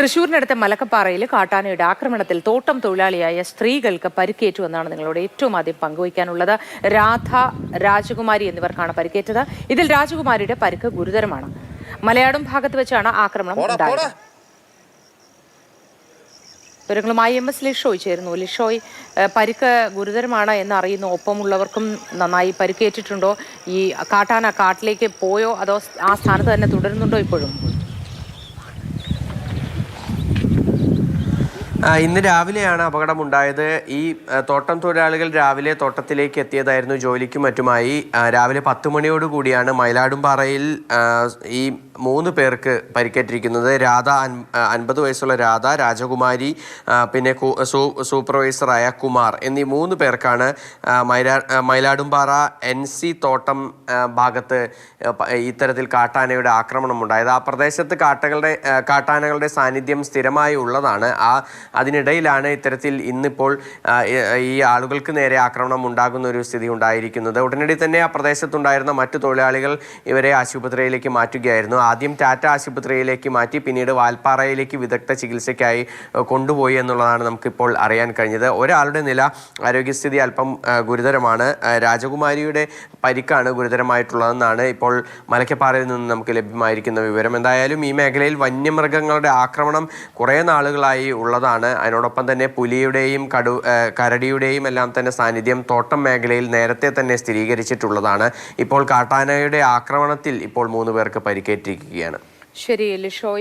തൃശൂരിനടുത്ത മലക്കപ്പാറയിൽ കാട്ടാനയുടെ ആക്രമണത്തിൽ തോട്ടം തൊഴിലാളിയായ സ്ത്രീകൾക്ക് പരിക്കേറ്റു എന്നാണ് നിങ്ങളോട് ഏറ്റവും ആദ്യം പങ്കുവയ്ക്കാനുള്ളത്. രാധ രാജകുമാരി എന്നിവർക്കാണ് പരിക്കേറ്റത്. ഇതിൽ രാജകുമാരിയുടെ പരിക്ക് ഗുരുതരമാണ്. മലയാളം ഭാഗത്ത് വെച്ചാണ് ആക്രമണം ഉണ്ടായത്. വിവരങ്ങളുമായി എം എസ് ലിഷോയ് ചേരുന്നു. ലിഷോയ് പരിക്ക് ഗുരുതരമാണ് എന്ന് അറിയുന്നു. ഒപ്പമുള്ളവർക്കും നന്നായി പരിക്കേറ്റിട്ടുണ്ടോ? ഈ കാട്ടാന കാട്ടിലേക്ക് പോയോ? അതോ ആ സ്ഥാനത്ത് തന്നെ തുടരുന്നുണ്ടോ ഇപ്പോഴും? ഇന്ന് രാവിലെയാണ് അപകടമുണ്ടായത്. ഈ തോട്ടം തൊഴിലാളികൾ രാവിലെ തോട്ടത്തിലേക്ക് എത്തിയതായിരുന്നു ജോലിക്കും മറ്റുമായി. രാവിലെ പത്ത് മണിയോട് കൂടിയാണ് മയിലാടുംപാറയിൽ ഈ മൂന്ന് പേർക്ക് പരിക്കേറ്റിരിക്കുന്നത് രാധ അൻ- അൻപത് വയസ്സുള്ള രാധ രാജകുമാരി പിന്നെ സൂപ്പർവൈസറായ കുമാർ എന്നീ മൂന്ന് പേർക്കാണ് മൈലാ മയിലാടുംപാറ എൻ സി തോട്ടം ഭാഗത്ത് ഇത്തരത്തിൽ കാട്ടാനയുടെ ആക്രമണം ഉണ്ടായത് ആ പ്രദേശത്ത് കാട്ടകളുടെ കാട്ടാനകളുടെ സാന്നിധ്യം സ്ഥിരമായി ഉള്ളതാണ്. ആ അതിനിടയിലാണ് ഇത്തരത്തിൽ ഇന്നിപ്പോൾ ഈ ആളുകൾക്ക് നേരെ ആക്രമണം ഉണ്ടാകുന്ന ഒരു സ്ഥിതി ഉണ്ടായിരിക്കുന്നത് ഉടനടി തന്നെ ആ പ്രദേശത്തുണ്ടായിരുന്ന മറ്റു തൊഴിലാളികൾ ഇവരെ ആശുപത്രിയിലേക്ക് മാറ്റുകയായിരുന്നു. ആദ്യം ടാറ്റ ആശുപത്രിയിലേക്ക് മാറ്റി പിന്നീട് വാൽപ്പാറയിലേക്ക് വിദഗ്ധ ചികിത്സയ്ക്കായി കൊണ്ടുപോയി എന്നുള്ളതാണ് നമുക്കിപ്പോൾ അറിയാൻ കഴിഞ്ഞത്. ഒരാളുടെ നില ആരോഗ്യസ്ഥിതി അല്പം ഗുരുതരമാണ്. രാജകുമാരിയുടെ പരിക്കാണ് ഗുരുതരമായിട്ടുള്ളതെന്നാണ് ഇപ്പോൾ മലക്കപ്പാറയിൽ നിന്ന് നമുക്ക് ലഭ്യമായിരിക്കുന്ന വിവരം. എന്തായാലും ഈ മേഖലയിൽ വന്യമൃഗങ്ങളുടെ ആക്രമണം കുറേ നാളുകളായി ഉള്ളതാണ്. അതിനോടൊപ്പം തന്നെ പുലിയുടെയും കടു കരടിയുടെയും എല്ലാം തന്നെ സാന്നിധ്യം തോട്ടം മേഖലയിൽ നേരത്തെ തന്നെ സ്ഥിരീകരിച്ചിട്ടുള്ളതാണ്. ഇപ്പോൾ കാട്ടാനയുടെ ആക്രമണത്തിൽ ഇപ്പോൾ മൂന്ന് പേർക്ക് പരിക്കേറ്റിരിക്കുകയാണ് ശരി ലിഷോയ്